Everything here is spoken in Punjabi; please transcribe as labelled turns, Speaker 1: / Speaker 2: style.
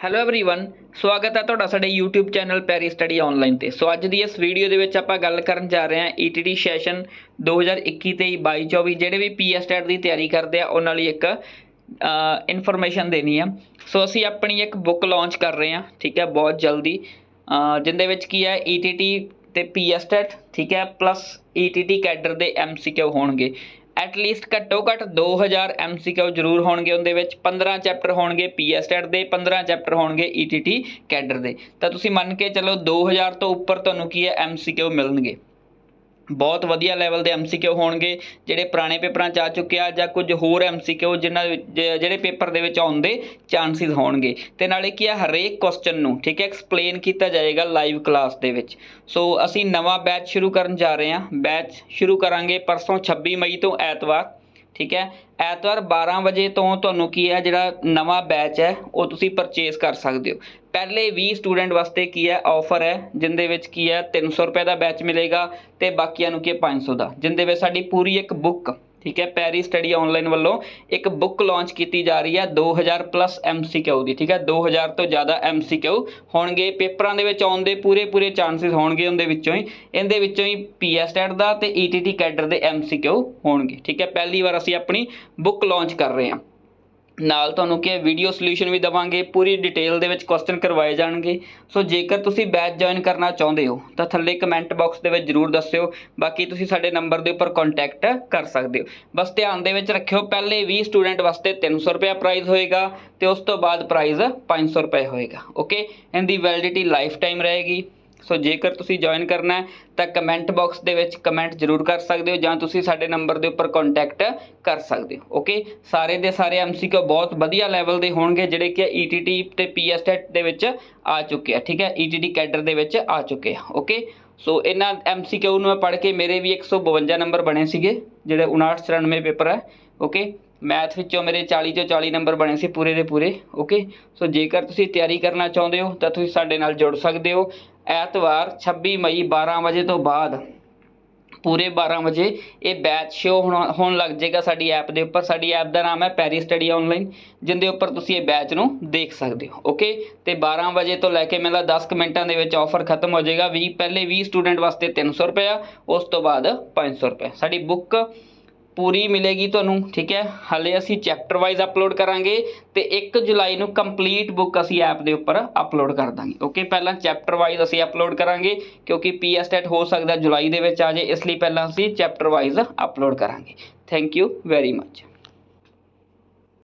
Speaker 1: ਹੈਲੋ एवरीवन ਸਵਾਗਤ ਹੈ ਤੁਹਾਡਾ ਸਾਡੇ YouTube channel Perry study online ਤੇ ਸੋ ਅੱਜ ਦੀ ਇਸ ਵੀਡੀਓ ਦੇ ਵਿੱਚ ਆਪਾਂ ਗੱਲ ਕਰਨ ਜਾ ਰਹੇ ਹਾਂ E ETT ਸੈਸ਼ਨ 2021 ਤੇ 22 24 ਜਿਹੜੇ ਵੀ ਪੀਐਸਟੈਟ ਦੀ ਤਿਆਰੀ ਕਰਦੇ ਆ ਉਹਨਾਂ ਲਈ ਇੱਕ ਇਨਫੋਰਮੇਸ਼ਨ ਦੇਣੀ ਆ ਸੋ ਅਸੀਂ ਆਪਣੀ ਇੱਕ ਬੁੱਕ ਲਾਂਚ ਕਰ ਰਹੇ ਹਾਂ ਠੀਕ ਹੈ ਬਹੁਤ ਜਲਦੀ ਅਹ ਜਿੰਦੇ ਵਿੱਚ ਕੀ ਹੈ ETT ਤੇ ਪੀਐਸਟੈਟ ਠੀਕ ਹੈ ਪਲੱਸ ETT ਕੈਡਰ ਦੇ MCQ ਹੋਣਗੇ ਐਟ ਲੀਸਟ ਘੱਟੋ ਘੱਟ 2000 MCQ ਜ਼ਰੂਰ ਹੋਣਗੇ ਉਹਦੇ ਵਿੱਚ 15 ਚੈਪਟਰ ਹੋਣਗੇ ਪੀਐਸਟੈਟ ਦੇ 15 ਚੈਪਟਰ ਹੋਣਗੇ ETT ਕੈਡਰ ਦੇ। ਤਾਂ ਤੁਸੀਂ ਮੰਨ ਕੇ ਚੱਲੋ 2000 ਤੋਂ ਉੱਪਰ ਤੁਹਾਨੂੰ ਕੀ ਹੈ MCQ ਮਿਲਣਗੇ। ਬਹੁਤ ਵਧੀਆ ਲੈਵਲ ਦੇ MCQ ਹੋਣਗੇ, ਜਿਹੜੇ ਪੁਰਾਣੇ ਪੇਪਰਾਂ 'ਚ ਆ ਚੁੱਕੇ ਆ ਜਾਂ ਕੁਝ ਹੋਰ MCQ ਜਿਨ੍ਹਾਂ ਵਿੱਚ, ਜ- ਜਿਹੜੇ ਪੇਪਰ ਦੇ ਵਿੱਚ ਆਉਣ ਦੇ ਚਾਂਸਿਸ ਹੋਣਗੇ। ਤੇ ਨਾਲੇ ਕੀ ਆ ਹਰੇਕ ਕੁਐਸਚਨ ਨੂੰ, ਠੀਕ ਹੈ ਐਕਸਪਲੇਨ ਕੀਤਾ ਜਾਏਗਾ ਲਾਈਵ ਕਲਾਸ ਦੇ ਵਿੱਚ। ਸੋ ਅਸੀਂ ਨਵਾਂ ਬੈਚ ਸ਼ੁਰੂ ਕਰਨ ਜਾ ਰਹੇ ਹਾਂ। ਬੈਚ ਸ਼ੁਰੂ ਕਰਾਂਗੇ ਪਰਸੋਂ 26 ਮਈ ਤੋਂ ਐਤਵਾਰ। ਠੀਕ ਹੈ? ਐਤਵਾਰ 12 ਵਜੇ ਤੋਂ ਤੁਹਾਨੂੰ ਕੀ ਹੈ? ਜਿਹੜਾ ਨਵਾਂ ਬੈਚ ਹੈ, ਉਹ ਤੁਸੀਂ ਪਰਚੇਸ ਕਰ ਸਕਦੇ ਹੋ। ਪਹਿਲੇ 20 ਸਟੂਡੈਂਟ ਵਾਸਤੇ ਕੀ ਹੈ? ਆਫਰ ਹੈ, ਜਿੰਦੇ ਵਿੱਚ ਕੀ ਹੈ? 300 ਰੁਪਏ ਦਾ ਬੈਚ ਮਿਲੇਗਾ ਤੇ ਬਾਕੀਆਂ ਨੂੰ ਕੀ ਹੈ? 500 ਦਾ। ਜਿੰਦੇ ਵਿੱਚ ਸਾਡੀ ਪੂਰੀ ਇੱਕ ਬੁੱਕ ਠੀਕ ਹੈ ਪੈਰੀ ਸਟੱਡੀ ਆਨਲਾਈਨ ਵੱਲੋਂ ਇੱਕ ਬੁੱਕ ਲਾਂਚ ਕੀਤੀ ਜਾ ਰਹੀ ਹੈ 2000 ਪਲੱਸ MCQ ਦੀ, ਠੀਕ ਹੈ 2000 ਤੋਂ ਜ਼ਿਆਦਾ MCQ ਹੋਣਗੇ, ਪੇਪਰਾਂ ਦੇ ਵਿੱਚ ਆਉਣ ਦੇ ਪੂਰੇ ਪੂਰੇ ਚਾਂਸਸ ਹੋਣਗੇ ਉਹਦੇ ਵਿੱਚੋਂ ਹੀ, ਇਹਦੇ ਵਿੱਚੋਂ ਹੀ ਪੀਐਸਟੈਟ ਦਾ ਤੇ ETT ਕੈਡਰ ਦੇ MCQ ਹੋਣਗੇ, ਠੀਕ ਹੈ, ਪਹਿਲੀ ਵਾਰ ਅਸੀਂ ਆਪਣੀ ਬੁੱਕ ਲਾਂਚ ਕਰ ਰਹੇ ਹਾਂ। ਨਾਲ ਤੁਹਾਨੂੰ ਕੀ ਵੀਡੀਓ ਸੋਲੂਸ਼ਨ ਵੀ ਦਵਾਂਗੇ, ਪੂਰੀ ਡਿਟੇਲ ਦੇ ਵਿੱਚ ਕੁਐਸਚਨ ਕਰਵਾਏ ਜਾਣਗੇ। ਸੋ ਜੇਕਰ ਤੁਸੀਂ ਬੈਚ ਜੁਆਇਨ ਕਰਨਾ ਚਾਹੁੰਦੇ ਹੋ, ਤਾਂ ਥੱਲੇ ਕਮੈਂਟ ਬਾਕਸ ਦੇ ਵਿੱਚ ਜਰੂਰ ਦੱਸਿਓ। ਬਾਕੀ ਤੁਸੀਂ ਸਾਡੇ ਨੰਬਰ ਦੇ ਉੱਪਰ ਕੰਟੈਕਟ ਕਰ ਸਕਦੇ ਹੋ। ਬਸ ਧਿਆਨ ਦੇ ਵਿੱਚ ਰੱਖਿਓ, ਪਹਿਲੇ 20 ਸਟੂਡੈਂਟ ਵਾਸਤੇ 300 ਰੁਪਏ ਪ੍ਰਾਈਜ਼ ਹੋਏਗਾ ਤੇ ਉਸ ਤੋਂ ਬਾਅਦ ਪ੍ਰਾਈਸ 500 ਰੁਪਏ ਹੋਏਗਾ ਓਕੇ ਇਹਦੀ ਵੈਲਿਡਿਟੀ ਲਾਈਫ ਟਾਈਮ ਰਹੇਗੀ। ਸੋ ਜੇਕਰ ਤੁਸੀਂ ਜੁਆਇਨ ਕਰਨਾ ਹੈ, ਤਾਂ ਕਮੈਂਟ ਬਾਕਸ ਦੇ ਵਿੱਚ ਕਮੈਂਟ ਜ਼ਰੂਰ ਕਰ ਸਕਦੇ ਹੋ ਜਾਂ ਤੁਸੀਂ ਸਾਡੇ ਨੰਬਰ ਦੇ ਉੱਪਰ ਕੰਟੈਕਟ ਕਰ ਸਕਦੇ ਹੋ ਓਕੇ ਸਾਰੇ ਦੇ ਸਾਰੇ MCQ ਬਹੁਤ ਵਧੀਆ ਲੈਵਲ ਦੇ ਹੋਣਗੇ, ਜਿਹੜੇ ਕਿ ETT ਤੇ PSTET ਦੇ ਵਿੱਚ ਆ ਚੁੱਕੇ ਆ, ਠੀਕ ਹੈ? ETT ਕੈਡਰ ਦੇ ਵਿੱਚ ਆ ਚੁੱਕੇ ਆ ਓਕੇ ਸੋ ਇਹਨਾਂ MCQ ਨੂੰ ਮੈਂ ਪੜ੍ਹ ਕੇ ਮੇਰੇ ਵੀ 152 ਨੰਬਰ ਬਣੇ ਸੀਗੇ, ਜਿਹੜੇ 59 94 ਪੇਪਰ ਹੈ ਓਕੇ ਮੈਥ ਵਿੱਚੋਂ ਮੇਰੇ 40 ਚੋਂ 40 ਨੰਬਰ ਬਣੇ ਸੀ ਪੂਰੇ ਦੇ ਪੂਰੇ ਓਕੇ ਸੋ ਜੇਕਰ ਤੁਸੀਂ ਤਿਆਰੀ ਕਰਨਾ ਚਾਹੁੰਦੇ ਹੋ, ਤਾਂ ਤੁਸੀਂ ਸਾਡੇ ਨਾਲ ਜੁੜ ਸਕਦੇ ਹੋ। ਐਤਵਾਰ 26 ਮਈ 12 ਵਜੇ ਤੋਂ ਬਾਅਦ ਪੂਰੇ 12 ਵਜੇ ਇਹ ਬੈਚ ਸ਼ੋ ਹੋਣ ਲੱਗ ਜਾਏਗਾ ਸਾਡੀ ਐਪ ਦੇ ਉੱਪਰ। ਸਾਡੀ ਐਪ ਦਾ ਨਾਮ ਹੈ ਪੈਰੀ ਸਟੱਡੀ ਆਨਲਾਈਨ ਜਿੰਦੇ ਉੱਪਰ ਤੁਸੀਂ ਇਹ ਬੈਚ ਨੂੰ ਦੇਖ ਸਕਦੇ ਹੋ ਓਕੇ ਤੇ 12 ਵਜੇ ਤੋਂ ਲੈ ਕੇ ਮੇਰਾ 10 ਕੁ ਮਿੰਟਾਂ ਦੇ ਵਿੱਚ ਆਫਰ ਖਤਮ ਹੋ ਜਾਏਗਾ। 20 ਪਹਿਲੇ 20 ਸਟੂਡੈਂਟ ਵਾਸਤੇ 300 ਰੁਪਇਆ, ਉਸ ਤੋਂ ਬਾਅਦ 500 ਰੁਪਏ ਸਾਡੀ ਬੁੱਕ ਪੂਰੀ ਮਿਲੇਗੀ ਤੁਹਾਨੂੰ, ਠੀਕ ਹੈ? ਹਲੇ ਅਸੀਂ ਚੈਪਟਰ ਵਾਈਜ਼ ਅਪਲੋਡ ਕਰਾਂਗੇ ਤੇ 1 ਜੁਲਾਈ ਨੂੰ ਕੰਪਲੀਟ ਬੁੱਕ ਅਸੀਂ ਐਪ ਦੇ ਉੱਪਰ ਅਪਲੋਡ ਕਰ ਦਾਂਗੇ ਓਕੇ ਪਹਿਲਾਂ ਚੈਪਟਰ ਵਾਈਜ਼ ਅਸੀਂ ਅਪਲੋਡ ਕਰਾਂਗੇ, ਕਿਉਂਕਿ ਪੀਐਸਟੈਟ ਹੋ ਸਕਦਾ ਜੁਲਾਈ ਦੇ ਵਿੱਚ ਆ ਜਾਏ, ਇਸ ਲਈ ਪਹਿਲਾਂ ਅਸੀਂ ਚੈਪਟਰ ਵਾਈਜ਼ ਅਪਲੋਡ ਕਰਾਂਗੇ। Thank you very much